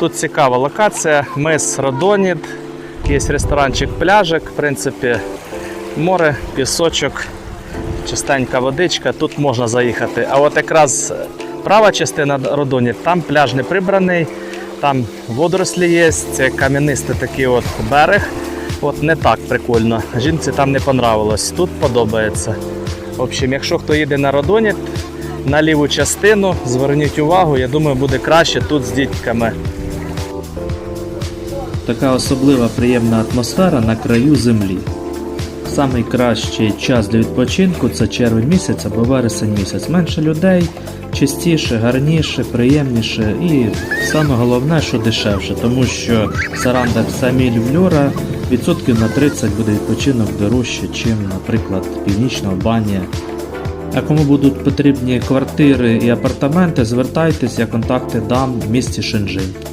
Тут цікава локація. Мис Родоніт, є ресторанчик, пляжик, в принципі, море, пісочок, чистенька водичка, тут можна заїхати. А от якраз права частина Родоніт, там пляж не прибраний, там водорослі є, це кам'янистий такий от берег. От не так прикольно. Жінці там не понравилось. Тут подобається. В общем, якщо хто їде на Родоніт, на ліву частину, зверніть увагу, я думаю, буде краще тут з дітками. Така особлива приємна атмосфера на краю землі. Самий кращий час для відпочинку це червень місяць або вересень місяць. Менше людей, чистіше, гарніше, приємніше і саме головне, що дешевше, тому що в Сарандах самі Лювльора відсотків на 30 буде відпочинок дорожче, чим, наприклад, Північна Албанія. А кому будуть потрібні квартири і апартаменти, звертайтесь, я контакти дам в місті Шенжин.